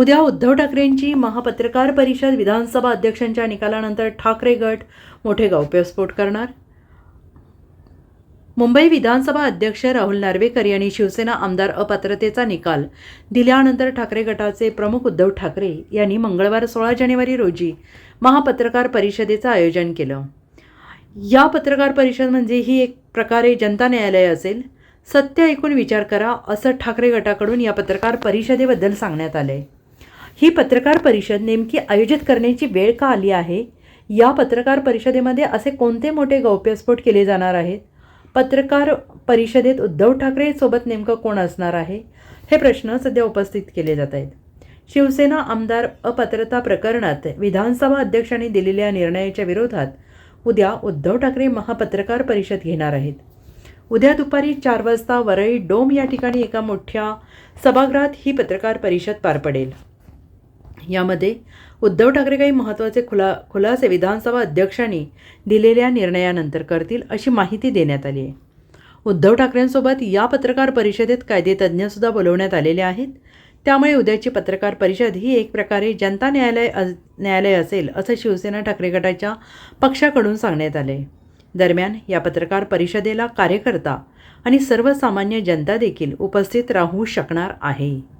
उद्या उद्धव ठाकरेंची महापत्रकार परिषद विधानसभा अध्यक्षांच्या निकालानंतर ठाकरे गट मोठे गौप्यस्फोट करणार. मुंबई विधानसभा अध्यक्ष राहुल नार्वेकर यांनी शिवसेना आमदार अपात्रतेचा निकाल दिल्यानंतर ठाकरे गटाचे प्रमुख उद्धव ठाकरे यांनी मंगळवार सोळा जानेवारी रोजी महापत्रकार परिषदेचं आयोजन केलं. या पत्रकार परिषद म्हणजे ही एक प्रकारे जनता न्यायालय असेल. सत्य ऐकून विचार करा असं ठाकरे गटाकडून या पत्रकार परिषदेबद्दल सांगण्यात आलं आहे ही पत्रकार परिषद नेमकी आयोजित करण्याची वेळ का आली आहे? या पत्रकार परिषदेमध्ये असे कोणते मोठे गौप्यस्फोट केले जाणार आहेत? पत्रकार परिषदेत उद्धव ठाकरे सोबत नेमकं कोण असणार आहे? हे प्रश्न सध्या उपस्थित केले जात आहेत. शिवसेना आमदार अपात्रता प्रकरणात विधानसभा अध्यक्षांनी दिलेल्या निर्णयाच्या विरोधात उद्या उद्धव ठाकरे महापत्रकार परिषद घेणार आहेत. उद्या दुपारी चार वाजता वरळी डोम या ठिकाणी एका मोठ्या सभागृहात ही पत्रकार परिषद पार पडेल. यामध्ये उद्धव ठाकरे काही महत्त्वाचे खुला खुलासे विधानसभा अध्यक्षांनी दिलेल्या निर्णयानंतर करतील अशी माहिती देण्यात आली आहे. उद्धव ठाकरेंसोबत या पत्रकार परिषदेत कायदेतज्ञसुद्धा बोलवण्यात आलेले आहेत. त्यामुळे उद्याची पत्रकार परिषद ही एक प्रकारे जनता न्यायालय न्यायालय असेल असं शिवसेना ठाकरे गटाच्या पक्षाकडून सांगण्यात आले दरम्यान या पत्रकार परिषदेला कार्यकर्ता आणि सर्वसामान्य जनता देखील उपस्थित राहू शकणार आहे.